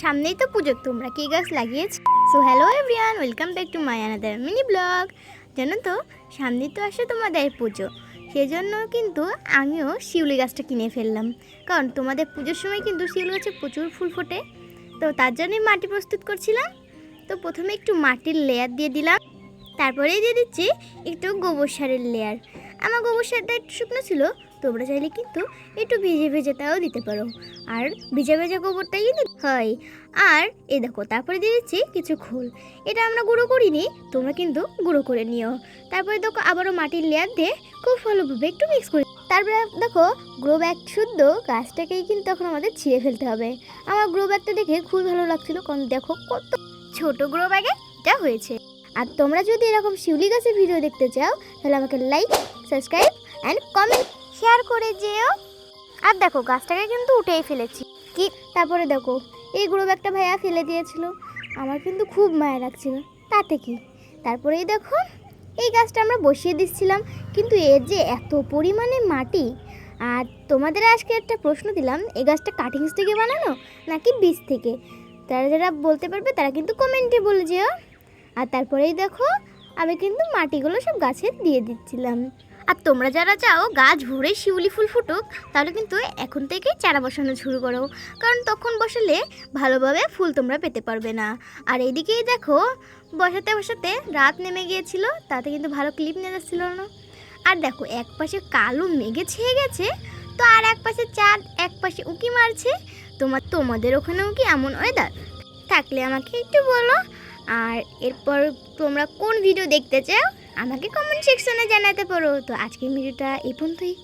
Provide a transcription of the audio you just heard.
সামনেই তো পুজো, তোমরা কি গাছ লাগিয়েছ? So hello everyone welcome back to my another mini blog জানো তো, সামনেই তো আসে তোমাদের পুজো। সেজন্য কিন্তু আমিও শিউলি গাছটা কিনে ফেললাম। কারণ তোমাদের পুজোর সময় কিন্তু শিউলি গাছে প্রচুর ফুল ফোটে। তো তার জন্যই মাটি প্রস্তুত করছিলাম। তো প্রথমে একটু মাটির লেয়ার দিয়ে দিলাম। তারপরেই দিয়ে দিচ্ছি একটু গোবর সারের লেয়ার আমার গোবর সারটা একটু শুকনো ছিল তোমরা চাইলে কিন্তু একটু ভেজে ভেজে তাও দিতে পারো। আর ভেজে ভেজে গোবরটাই দিতে হয়। আর এ দেখো, তারপরে দিয়ে দিচ্ছি কিছু খোল। এটা আমরা গুঁড়ো করিনি, তোমরা কিন্তু গুঁড়ো করে নিও। তারপরে দেখো, আবারও মাটির লেয়ার দিয়ে খুব ভালোভাবে একটু মিক্স করে তারপরে দেখো গ্রো ব্যাগ শুদ্ধ গাছটাকেই কিন্তু এখন আমাদের ছিঁড়ে ফেলতে হবে। আমার গ্রো ব্যাগটা দেখে খুবই ভালো লাগছিল, কারণ দেখো কত ছোট গ্রো ব্যাগে এটা হয়েছে। আর তোমরা যদি এরকম শিউলি গাছের ভিডিও দেখতে চাও, তাহলে আমাকে like subscribe and comment share করে যেও। আর দেখো, গাছটাকে কিন্তু উঠেই ফেলেছি। কি? তারপরে দেখো, এই গ্রো ব্যাগটা ভাইয়া ফেলে দিয়েছিল। আমার কিন্তু খুব মায়া লাগছিল। তাতে কি? তারপরেই দেখো, এই গাছটা আমরা বসিয়ে দিচ্ছিলাম। কিন্তু এর যে এত পরিমাণে মাটি, আর তোমাদের আজকে একটা প্রশ্ন দিলাম এই গাছটা কাটিংস থেকে বানানো নাকি বীজ থেকে? তারা যারা বলতে পারবে, তারা কিন্তু কমেন্টে বলে যেও। আর তারপরেই দেখো, আমি কিন্তু মাটিগুলো সব গাছে দিয়ে দিচ্ছিলাম। আর তোমরা যারা চাও গাছ ভরে শিউলি ফুল ফুটুক, তাহলে কিন্তু এখন থেকেই চারা বসানো শুরু করো। কারণ তখন বসালে ভালোভাবে ফুল তোমরা পেতে পারবে না। আর এইদিকেই দেখো, বসাতে বসাতে রাত নেমে গিয়েছিল, তাতে কিন্তু ভালো ক্লিপ নিয়ে যাচ্ছিল না। আর দেখো, এক পাশে কালো মেঘে ছেয়ে গেছে, তো আর এক পাশে চাঁদ, এক পাশে উঁকি মারছে। তোমার তোমাদের ওখানেও কি এমন ওয়েদার থাকলে আমাকে একটু বলো আর এরপর তোমরা কোন ভিডিও দেখতে চাও, আমাকে কমেন্ট সেকশনে জানাতে পারো। তো আজকের ভিডিওটা এই পর্যন্তই।